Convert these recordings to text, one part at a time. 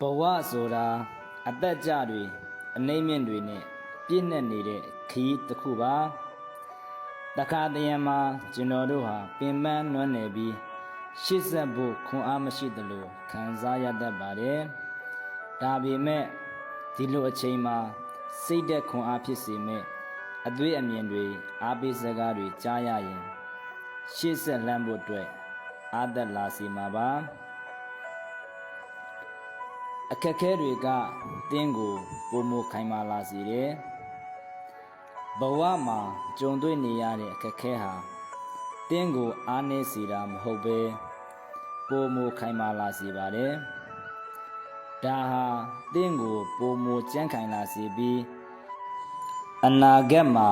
ဘဝဆိုတာအသက်ကြတွေအနှိမ့်မြင့်တွေနဲ့ပြည့်နှက်နေတဲ့ခရီးတစ်ခုပါတခါတရံမှာကျွန်တော်တို့ဟာပင်ပန်းနွမ်းနယ်ပြီးရှစ်ဆက်ဖို့ခွန်အားမရှိသလိုခံစားရတတ်ပါတယ်ဒါပေမဲ့ဒီလိုအချိန်မှာစိတ်သက်ခွန်အားဖြစ်စေမဲ့အသွေးအမြင်တွေအားပေးစကားတွေကြားရရင်ရှေ့ဆက်လှမ်းဖို့အတွက်အားသက်လာစီမှာပါ အခက်အခဲတွေကတင်းကိုပုံမခိုင်မာလာစေတယ်ဘဝမှာကြုံတွေ့နေရတဲ့အခက်အခဲဟာတင်းကိုအားနည်းစေတာမဟုတ်ပဲပုံမခိုင်မာလာစေပါတယ်ဒါဟာတင်းကိုပုံမကြမ်းခိုင်လာစေပြီးအနာဂတ်မှာ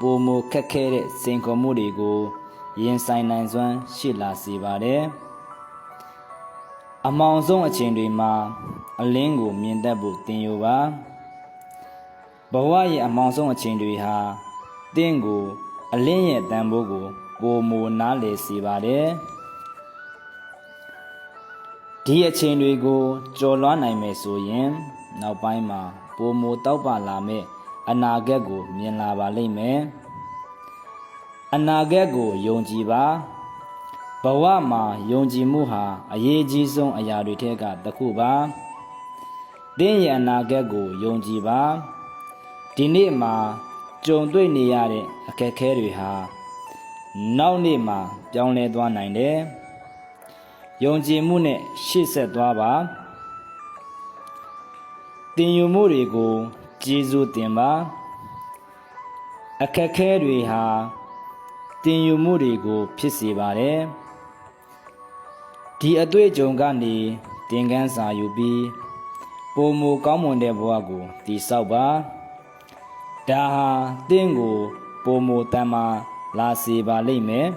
ပုံမခက်ခဲတဲ့စိန်ခေါ်မှုတွေကိုရင်ဆိုင်နိုင်စွမ်းရှိလာစေပါတယ်အမောင်ဆုံးအချိန်တွေမှာ အလင်းကိုမြင်တတ်ဖို့တင်ယူပါဘဝရဲ့အမောင်ဆုံးအချိန်တွေဟာတင်းကို အလင်းရဲ့တန်ဖိုးကိုပုံမနားလေစေပါတယ်ဒီအချိန်တွေကိုကြော်လွှမ်းနိုင်မယ်ဆိုရင် နောက်ပိုင်းမှာပုံမတောက်ပလာမဲ့အနာဂတ်ကို မြင်လာပါလိမ့်မယ်အနာဂတ်ကိုယုံကြည်ပါဘဝမှာယုံကြည်မှုဟာအရေးကြီးဆုံးအရာတွေထဲကတစ်ခုပါ။ တင်းရဲ့အနာဂတ်ကိုယုံကြည်ပါ။ဒီနေ့မှာကြုံတွေ့နေရတဲ့အခက်အခဲတွေဟာနောက်နေ့မှာပြောင်းလဲသွားနိုင်တယ်။ယုံကြည်မှုနဲ့ရှေ့ဆက်သွားပါ။တင်ယူမှုတွေကိုကျေးဇူးတင်ပါ။အခက်အခဲတွေဟာတင်ယူမှုတွေကို ဖြစ်စေပါတယ်။ဒီအတွေ့အကြုံကနေသင်ခန်းစာယူပြီး ပုံမူကောင်းမွန်တဲ့ဘဝကိုတည်ဆောက်ပါဒါဟာသင်ကိုပုံမူတမ်းမာလာစေပါလိမ့်မယ်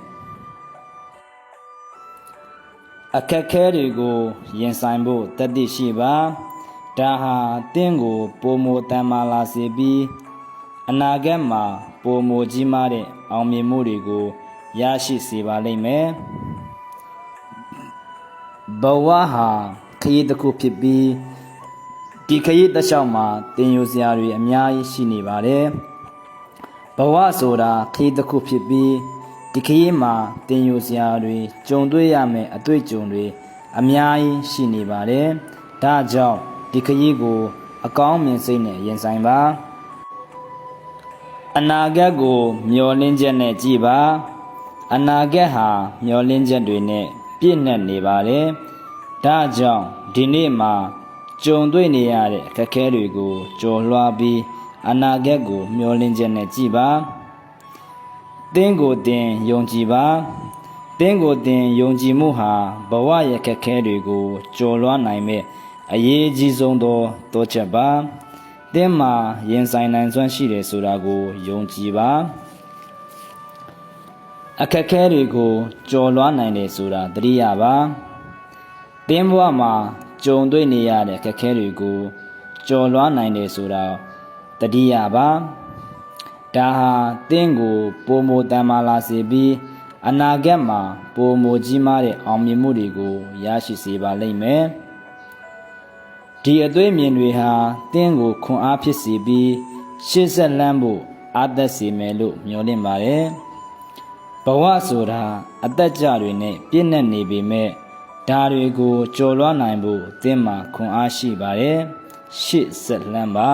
အခက်ခဲတွေကိုရင်ဆိုင်ဖို့တတ်သိရှိပါဒါဟာသင်ကိုပုံမူတမ်းမာလာစေပြီးအနာဂတ်မှာပုံမူကြီးမားတဲ့အောင်မြင်မှုတွေကိုရရှိစေပါလိမ့်မယ်ဘဝဟာခရီးတစ်ခုဖြစ်ပြီး ဒီခရီးတစ်လျှောက်မှာတင်ယူစရာတွေအများကြီးရှိနေပါတယ်ဘဝဆိုတာခရီးတစ်ခုဖြစ်ပြီးဒီခရီးမှာတင်ယူစရာတွေကြုံတွေ့ရမယ်အတွေ့အကြုံတွေအများကြီးရှိနေပါတယ်ဒါကြောင့်ဒီခရီးကို အကောင်းမြင်စိတ်နဲ့ရင်ဆိုင်ပါအနာဂတ်ကိုမျှော်လင့်ချက်နဲ့ကြည်ပါအနာဂတ်ဟာမျောလင်းချက်တွေနဲ့ပြည့်နှက်နေပါတယ်။ဒါကြောင့်ဒီနေ့မှာ ကြုံတွေ့နေရတဲ့အခက်အခဲတွေကိုကြော်လွှားပြီးအနာဂတ်ကိုမျောလင်းချက်နဲ့ကြည်ပါ။တင်းကိုတင်ယုံကြည်ပါ။တင်းကိုတင်ယုံကြည်မှုဟာဘဝရဲ့အခက်အခဲတွေကိုကြော်လွှားနိုင်မဲ့အရေးကြီးဆုံးသောတောချက်ပါ။တင်းမှာရင်ဆိုင်နိုင်စွမ်းရှိတယ်ဆိုတာကိုယုံကြည်ပါ။အခက်အခဲတွေကိုကြော်လွှားနိုင်တယ်ဆိုတာသတိရပါတင်းဘဝမှာ ကြုံတွေ့နေရတဲ့အခက်အခဲတွေကိုကြော်လွှားနိုင်တယ်ဆိုတာသတိရပါဒါဟာတင်းကိုပုံမတန်မာလာစေပြီးအနာဂတ်မှာပုံမကြီးမားတဲ့အောင်မြင်မှုတွေကိုရရှိစေပါလိမ့်မယ်ဒီအသွေးမြင်တွေဟာတင်းကိုခွန်အားဖြစ်စေပြီးရှေ့ဆက်လန်းဖို့အားသက်စေမယ်လို့မျှော်လင့်ပါတယ်ဘဝဆိုတာအသက်ကြတွေနဲ့ပြည့်နှက်နေပေမဲ့ ဒါတွေကိုကြော်လွှားနိုင်ဖို့အသင်းမှာခွန်အားရှိပါတယ်ရှစ်ဆက်လန်းပါ